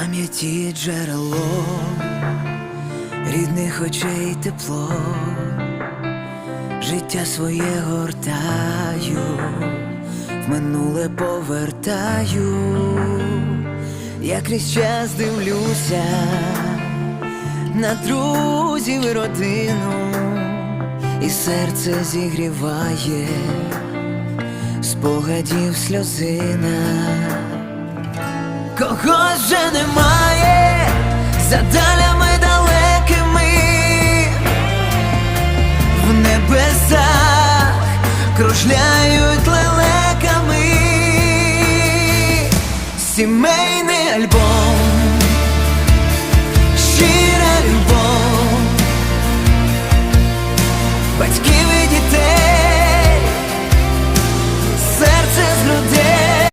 пам'яті джерело, рідних очей тепло, життя своє гортаю, в минуле повертаю, я крізь час дивлюся на друзів і родину, і серце зігріває спогадів сльозина. Когось вже немає? За далями далекими. В небесах кружляють лелеками. Сімейний альбом, щира любов, батьків.